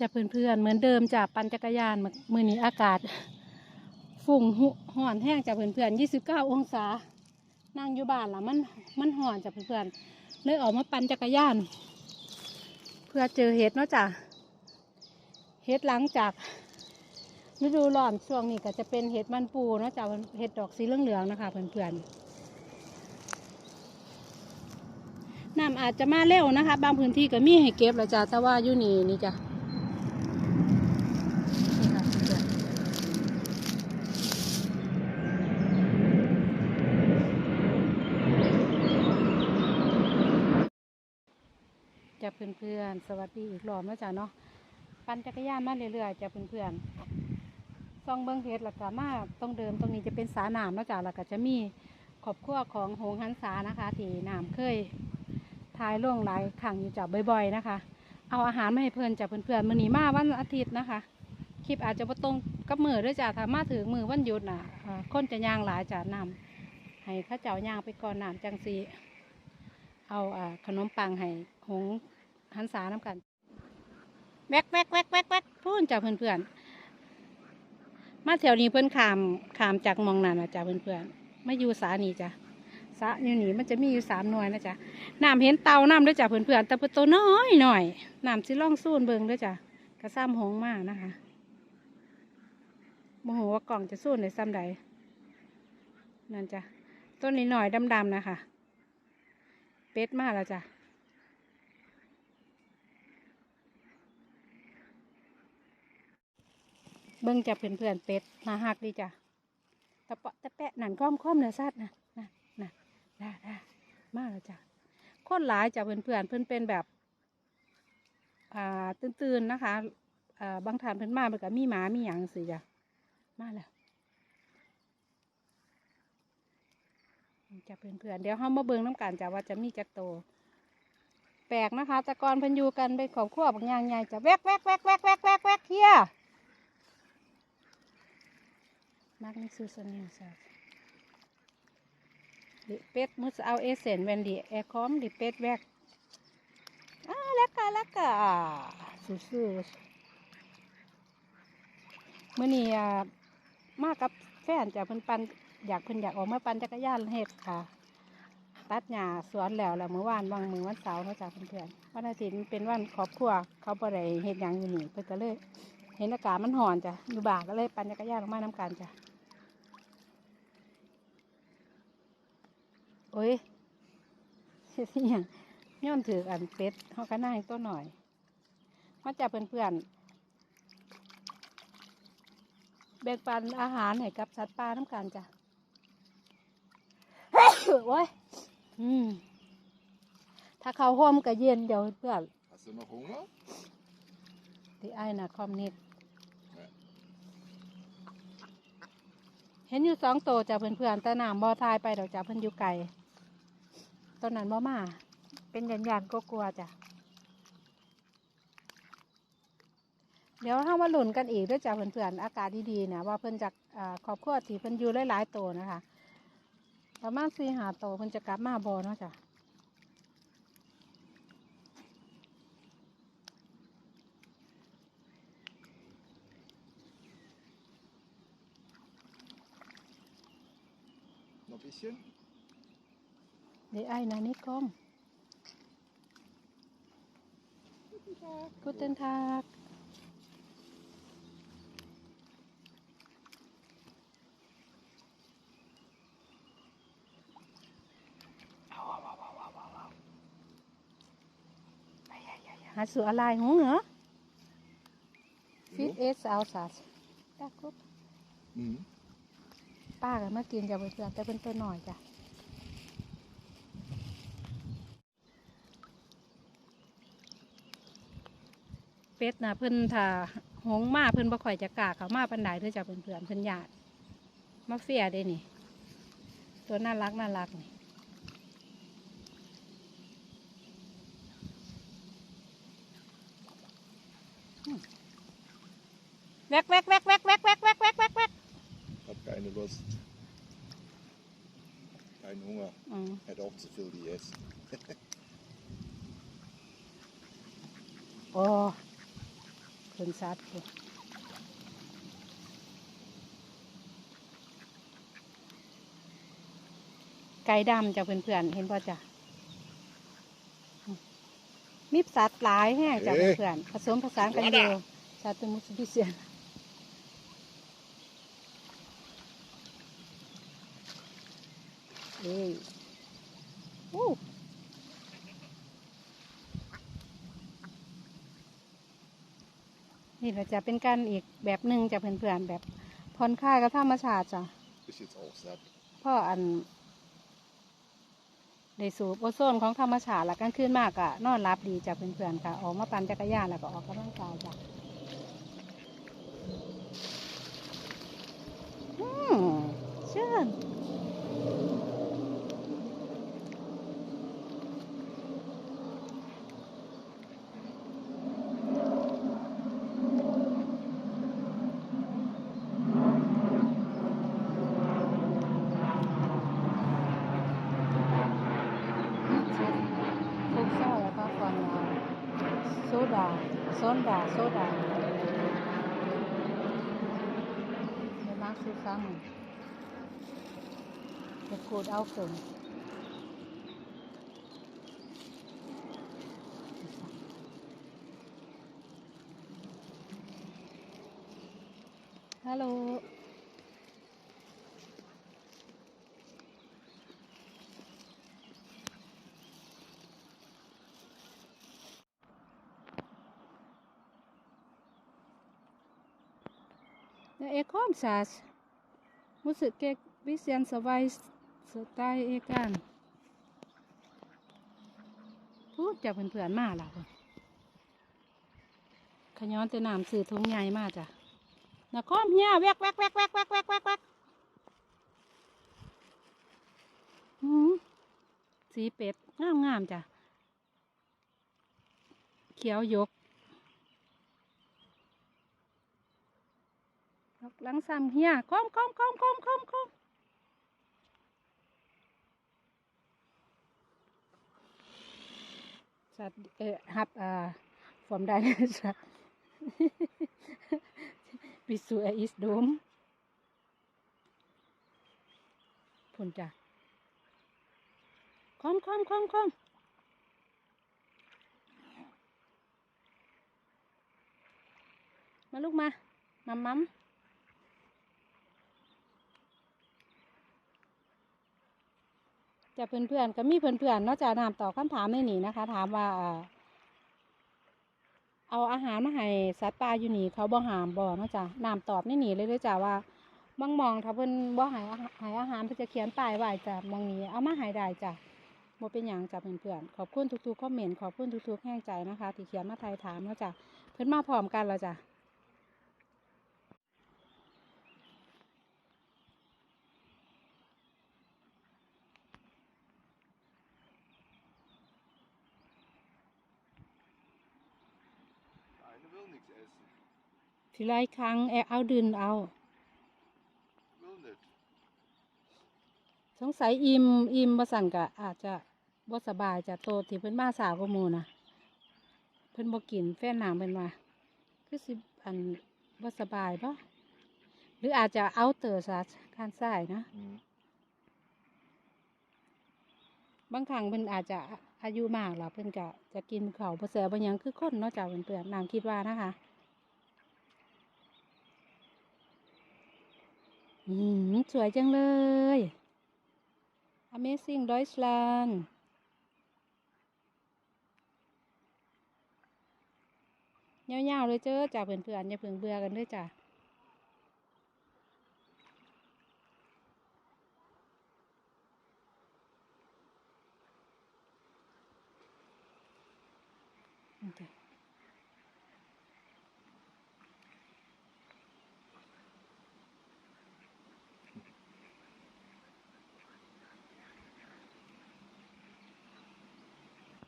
จะเพื่อนๆเหมือนเดิมจากปั่นจักรยานมือนี้อากาศฝุ่งหุห่อนแห้งจากเพื่อนๆ29องศา นั่งอยู่บ้านละมันมันห่อนจากเพื่อนๆเลยออกมาปั่นจักรยาน เพื่อเจอเห็ดเนาะจ้ะเห็ดหลังจากฤดูร้อนช่วงนี้ก็จะเป็นเห็ดมันปูเนาะจ้ะเห็ดดอกสีเหลืองๆนะคะเพื่อนๆน้ำอาจจะมาเร็วนะคะ บางพื้นที่ก็มีให้เก็บแล้วจ้ะแต่ว่าอยู่นี่นี่จ้ะนี่ค่ะเพื่อนๆจะ เพื่อนๆ สวัสดีอีกรอบนะจ้ะเนาะ ปั่นจักรยานมาเรื่อยๆจะเพื่อนๆซองเบิงเฮ็ดแล้วก็มาตรงเดิมตรงนี้จะเป็นสาหนามนะจ้ะแล้วก็จะมีขอบครัวของหงหันษานะคะที่น้ำเคยทายล่วงหลายครั้งอยู่จ้ะบ่อย ๆนะคะ เอาอาหารมาให้เพื่อนจ้ะเพื่อนๆมื้อนี้มาวันอาทิตย์นะคะ คลิปอาจจะบ่ตรงกับมือด้วยจ้ะถ้ามาถึงมือวันหยุดน่ะคนจะย่างหลายจ้ะน้ำให้ข้าเจ้าย่างไปก่อนหน้ำจังสีเอาอ่าขนมปังให้หง หันษาน้ำกัน แวกแวกแวกแวกแวกพูนจ้ะเพื่อนๆมาแถวนี้เพื่อนขามขามจากมองนั่นนะจ๊ะเพื่อนเพื่อนมาอยู่สานี่จ้ะสาอยู่นี่มันจะมีอยู่สามหน่วยนะจ๊ะน้ำเห็นเตาน้ำด้วยจ้ะเพื่อนเพื่อนๆแต่เพื่นตัวน้อยหน่อยน้ำสิล่องสูนเบิงด้วยจ้ะกระซ้ำหงมากนะคะโมโหว่ากล่องจะสู้ในซ้ำใดนั่นจ้ะต้นนี้หน่อยดำๆนะคะ เป็ดมากแล้วจ้ะ เบิ่งจะเพื่อนๆเป็ดมาหักดีจ้ะตะเปาะตะแปะหนันก้อมค้อมเนื้อสัตว์นะนะนะได้ได้มากแล้วจ้ะคนหลายจ้ะเพื่อนๆเพื่อนเป็นแบบ อ่าตื่นๆนะคะอ่าบางท่านเพิ่อนมาเพิ่นก็มีหมามีหยังสิจ้ะมาแล้วจะเพื่อนๆเดี๋ยวเฮามาเบิ่งน้ำกันจ้ะว่าจะมีจักโต แปลกนะคะต่ก่อนเพิ่นอยู่กันเป็นครอบครัวบางอย่างใหญ่จะแวกแวกแวกแวกแวกแวกแวกเฮีย Magnificent News. Die Pet muss auch essen, wenn die er kommt, die Pet weg. Ah, lecker, lecker. So süß. มื่อนี้อ่มากับแฟนจากเพิ่นปันอยากเพิ่นอยากออกมาปั่นจักรยานเฮ็ดค่ะ ตัดหญ้าสวนแล้วแล้วเมื่อวานวางมือวันเสาร์เนาะจากเพื่อนๆวันอาทิตย์เป็นวันครอบครัวเขาบ่ได้เฮ็ดหยังอยู่นี่เพิ่นก็เลย เห็นอากาศมันร้อนจ้ะอยู่บ่าก็เลยปั่นจักรยานออกมาน้ำกันจ้ะ โอ้ยเฮ็ดอิหยังย้อนถืออันเป็ดเขาก็นั่งตัวหน่อยมาจากเพื่อนๆแบ่งปันอาหารให้กับสัตว์ป่าน้ำกันจ้ะโอ้ยอืมถ้าเขาห่มก็เย็นเดี๋ยวเพื่อน Hast du noch Hunger? ที่ไอ้น่ะคอมนิด Ja. เห็นอยู่สองตัวจ้ะเพื่อนๆแต่น้ำบ่อทายไปดอกจ้ะเพิ่นอยู่ไกล ตอนนั้นบ่มา เป็นยันยันๆก็กลัวจ้ะ เดี๋ยวถ้ามาหลุนกันอีกด้วยจ้ะเพื่อนๆอากาศดีๆนะว่าเพิ่อนจากอ่าครอบครัวที่เพิ่อนอยู่หลายๆตัวนะคะประมาณสี่หาตัวเพิ่อนจะกลับมาบ่เนาะจ้ะ Noch ein bisschen? เดี๋ยวไอ้น Để ai nào nít con Guten Tag Hả sữa lại uống nữa Fit is outside Đã cúp ป้ากับมากินกับเพื่อนแต่เป็นตัวหน่อยจ้ะ เป็ดนะเพิ่นถ้าหงมาเพิ่นบ่ค่อยจะกล้าเขามาปันไดเพื่อจะเพื่อนๆเพิ่นญาติมาเฟียเด้นี่ ตัวน่ารักน่ารักนี่อืมแวกแวกแวกแวกแวกแวกแวกแวกแวกแวก Hat keine Lust. Kein Hunger. อืม Hat auch zu viel gegessen. โอ้ เบิ่งสัตว์พุ่นไก่ดำจ้ะเพื่อนๆเห็นป่ะจ้ะมีสัตว์หลายแห้งจ้ะเอ๊ะเพื่อนๆผสมผสานกันอยู่สัตว์ตัวมุสบิเซียนเอ้ยโอ้ นี่เราจะเป็นการอีกแบบหนึ่งจะเพื่อนๆแบบผ่อนคลายกับธรรมชาติจ้ะ Ist jetzt auch satt. เพราะอันได้สูบโอโซนของธรรมชาติและกลางคืนมากอะนอนรับดีจากเพื่อนๆค่ะ ออกมาปั่นจักรยานแล้วก็ออกกำลังกายจ้ะอืมเชิญฟุกซ่าแล้วก็ฟันเอาโซดาโซ ดาโซดาเดี๋ยวมาซื้อซ้ำจะกูดเอาเกินฮัลโหล Ja, er kom sas. Muss ik kijk, wie zijn ze wijs, ze tij ik aan. พูดจากเพื่อนๆมาล่ะขย้อนแต่น้ำสื่อทงใหญ่มากจ้ะนะคอมเฮียแวกแวกแวกแวกแวกแวกแวกแวกหืมสีเป็ดงามงามๆจ้ะ เขียวยก ยกหลังซ้ำเฮียคอมคอมคอมคอมคอมคอมสัตว์เออฮับอ่าฟอร์มได้สัตว์วิสูเออิสดมพุ่นจ้ะคอมคอมคอมคอมมาลูกมา มัมมัม จะเพื่อนๆก็มีเพื่อนๆเนอกจากถามตอบคำถามในนี้นะคะ ถามว่า เอาอาหารมาให้สัตว์ป่าอยู่นี่เขาบ่หามบ่เนอกจากน้ำตอบในนี้เลยเลยจ้ะว่าบางมองถ้าเพิ่นบ่ห้อาหารให้อาหารเพิ่นจะเขียนป้ายไว้จ้ะมองนี้เอามาให้ได้จ้ะบ่เป็นหยังจ้ะเพื่อนๆขอบคุณทุกๆคอมเมนต์ขอบคุณทุกๆแห่งใจนะคะ ที่เขียนมาไทยถามเนาะจ้ะเพิ่นมาพร้อมกันแล้วจ้ะ Eine will nichts essen. ทีไรครั้งแอเอาดืนเอา Will nicht. สงสัยอิ่มอิ่มบ่สั่นกะอาจจะบ่สบายจะโตที่เพิ่นมาสาวกว่าหมู่นะเพิ่นบ่กินแฟนนางเพิ่นว่าคือสิอันบ่สบายบ่หรืออาจจะเอาเตอร์ซะข้างซ้ายนะ Mhm. บางครั้งเพิ่นอาจจะ อายุมากแล้วเพิ่นก็จะกินเขาวบ่แซ่บบ่หยังคือคนเนาะจ้าเพื่อนๆนางคิดว่านะคะอืมสวยจังเลย Amazing Deutschland ยาวๆเลยเจ้อจ้าเพื่อนๆอย่าเพิ่งเบื่อกันด้วยจ้า presente.